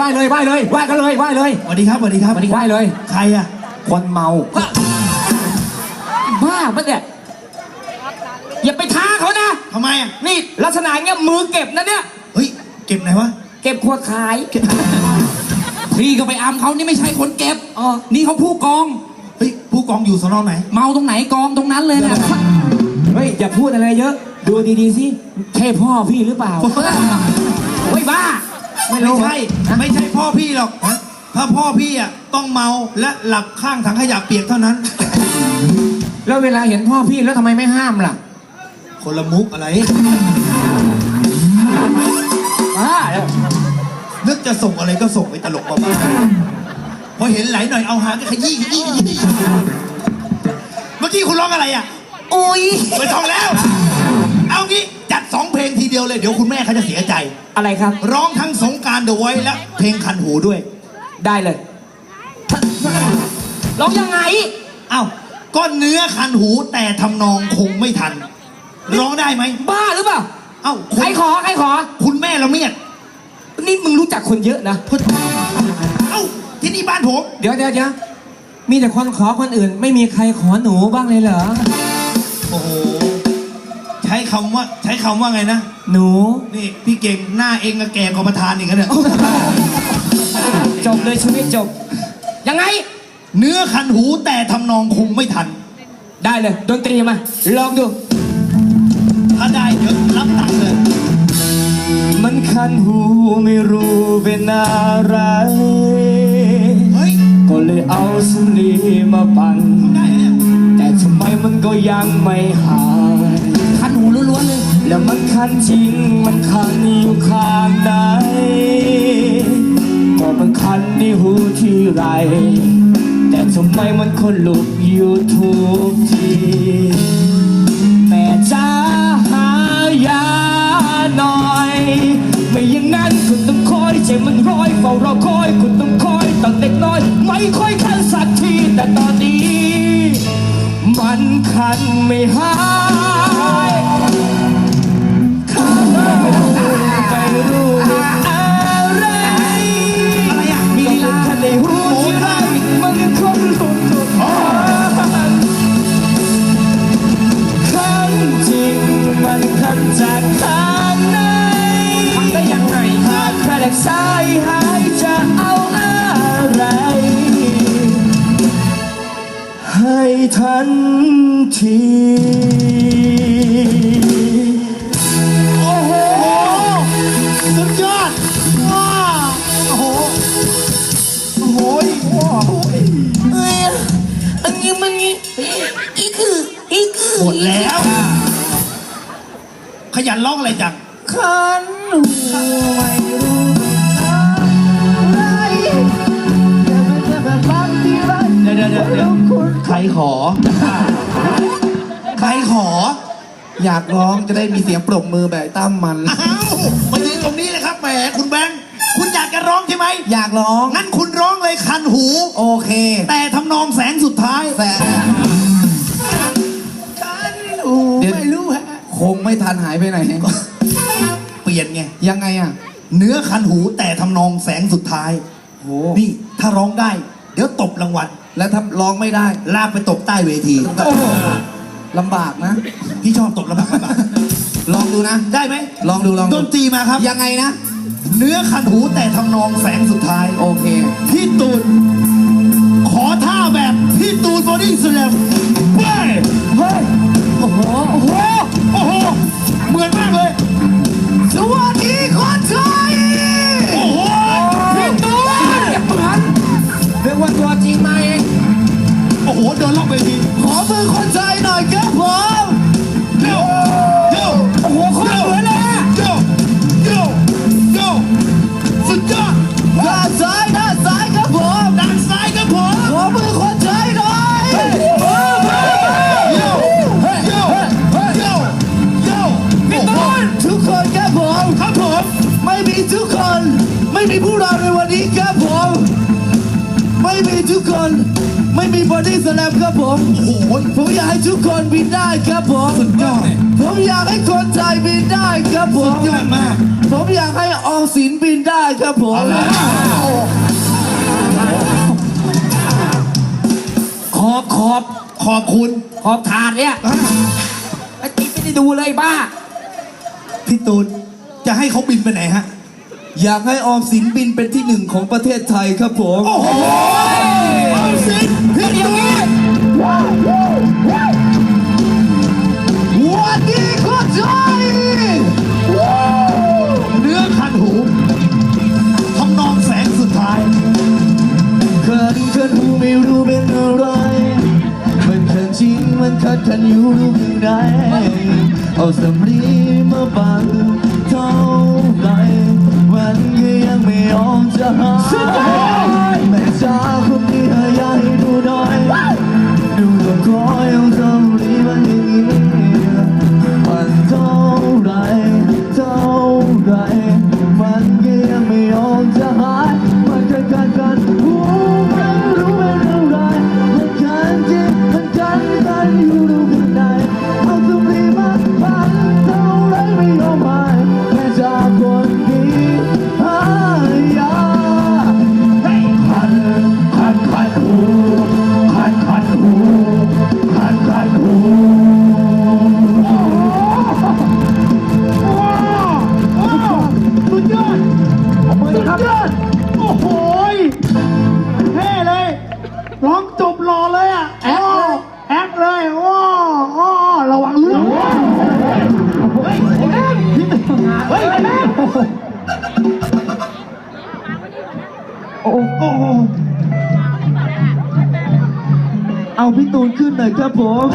ไหว้เลยไหว้เลยไหว้กันเลยไหว้เลยสวัสดีครับสวัสดีครับสวัสดีไหว้เลย ใครอะคนเมาบ้าปะเนี่ยอย่าไปท้าเขานะ ทำไมอะนี่ลักษณะเงี้ยมือเก็บนะเนี่ย เฮ้ย เก็บไหนวะ เก็บขวดขาย พี่ก็ไปอามเขานี่ไม่ใช่คนเก็บอ๋อ นี่เขาผู้กอง เฮ้ย ผู้กองอยู่สนอไหน เมาตรงไหนกองตรงนั้นเลยนะเฮ้ยอย่าพูดอะไรเยอะ ดูดีๆสิใช่พ่อพี่หรือเปล่า เฮ้ยบ้า ไม่ไม่รู้ ใช่ ไม่ใช่พ่อพี่หรอก ถ้าพ่อพี่อะต้องเมาและหลับข้างถังขยะเปียกเท่านั้น แล้วเวลาเห็นพ่อพี่แล้วทำไมไม่ห้ามล่ะ คนละมุกอะไร จะส่งอะไรก็ส่งไปตลกบ้าๆพอเห็นไหลหน่อยเอาหางก็ขยี้ขยี้ขยี้เมื่อกี้คุณร้องอะไรอะโอ้ยไม่ต้องแล้ว เอางี้จัดสองเพลงทีเดียวเลยเดี๋ยวคุณแม่เขาจะเสียใจ อะไรครับ ร้องทั้งสงการเดอะไว้และเพลงคันหูด้วย ได้เลยร้องยังไง เอ้าก็เนื้อคันหูแต่ทำนองคงไม่ทัน ร้องได้ไหมบ้าหรือเปล่า เอ้าใครขอใครขอ คุณแม่ละเมียด นี่มึงรู้จักคนเยอะนะเอ้าที่นี่บ้านผมเดี๋ยวเดี๋ยวเดี๋ยวมีแต่คนขอคนอื่น ไม่มีใครขอหนูบ้างเลยเหรอ โอ้โหใช้คำว่าใช้คำว่าไงนะ หนู นี่พี่เก่งหน้าเองกับแก่กว่าประธานอีกนะเนี่ยจบเลยชีวิตจบ ยังไง เนื้อคันหูแต่ทำนองคงไม่ทัน ได้เลย ดนตรีมา ลองดู ถ้าได้เดี๋ยวรับตังค์เลย มันคันหูไม่รู้เป็นอะไรเฮ้ยก็เลยเอาสำลีมาปั่นได้เนี่ยแต่ทำไมมันก็ยังไม่หาย คันหูล้วนๆเลย แล้วมันคันจริง มันคันอยู่ข้างในก็มันคันในหูที่ไร แต่ทำไมมันคนลุกอยู่ทุกทีแม่จ้าหายาหน่อย ไม่อย่างนั้นคุณต้องคอยใจมันร้อยเฝ้ารอคอย คุณต้องคอยตั้งเด็กน้อย ไม่ค่อยคันสักทีแต่ตอนนี้ มันคันไม่หาย ทันทีโอ้โหสุดยอดว้าโอ้โหโอ้โหว้าวเอ้ยอันนี้มันนี่อีคืออีคือหมดแล้ว ขยันร้องอะไรจังคันหูไม่รู้อะไร อยากร้องจะได้มีเสียงปรบมือแบบตั้มมัน อ้าวมายืนตรงนี้เลยครับแหมคุณแบงค์คุณอยากจะร้องใช่ไหมอยากร้อง งั้นคุณร้องเลยคันหู โอเค แต่ทำนองแสงสุดท้ายแต่คันหูเดี๋ยวไม่รู้ฮะคงไม่ทันหายไปไหน เปลี่ยนไง ยังไงอะเนื้อคันหูแต่ทำนองแสงสุดท้าย โหนี่ถ้าร้องได้ เดี๋ยวตบรางวัล แล้วถ้าร้องไม่ได้ ลากไปตบใต้เวที ลำบากนะ พี่ชอบตบระบากระบากลองดูนะ ได้ไหมลองดูลองดดูนตรีมาครับ ยังไงนะ เนื้อคันหูแต่ทำนองแสงสุดท้าย โอเค พี่ตูน ขอท่าแบบพี่ตูนบอดี้สแลมเว้ย เฮ้ย โอ้โหโอ้โหโอ้โห มครับผมโอ้โหผมอยากให้ทุกคนบินได้ครับผมสุดยอดผมอยากให้คนไทยบินได้ครับผมยอดมาก ผมอยากให้ออมสินบินได้ครับผมขอบขอบขอบคุณ ขอบถาดเนี่ยไอ้ติ๊กไม่ได้ดูเลยบ้า พี่ตูนจะให้เขาบินไปไหนฮะ อยากให้ออมสินบินเป็นที่หนึ่งของประเทศไทยครับผม โอ้โห เป็นอะไร มันเขินจริงมันคัดทันอยู่รู้ข้างในเอาสำลีมาบังเท่าไรมันก็ยังไม่ยอมจะหาย พี่ตูนขึ้นหน่อยครับผม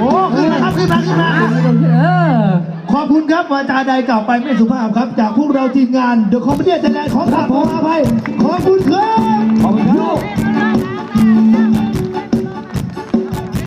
โอ้ขึ้นมาครับขึ้นมาขึ้นมาขอบคุณครับวาจาใดกล่าวไปไม่สุภาพครับ จากพวกเราทีมงานเดอะคอมเมดี้ไทยแลนด์ขอกราบขออภัยขอบคุณ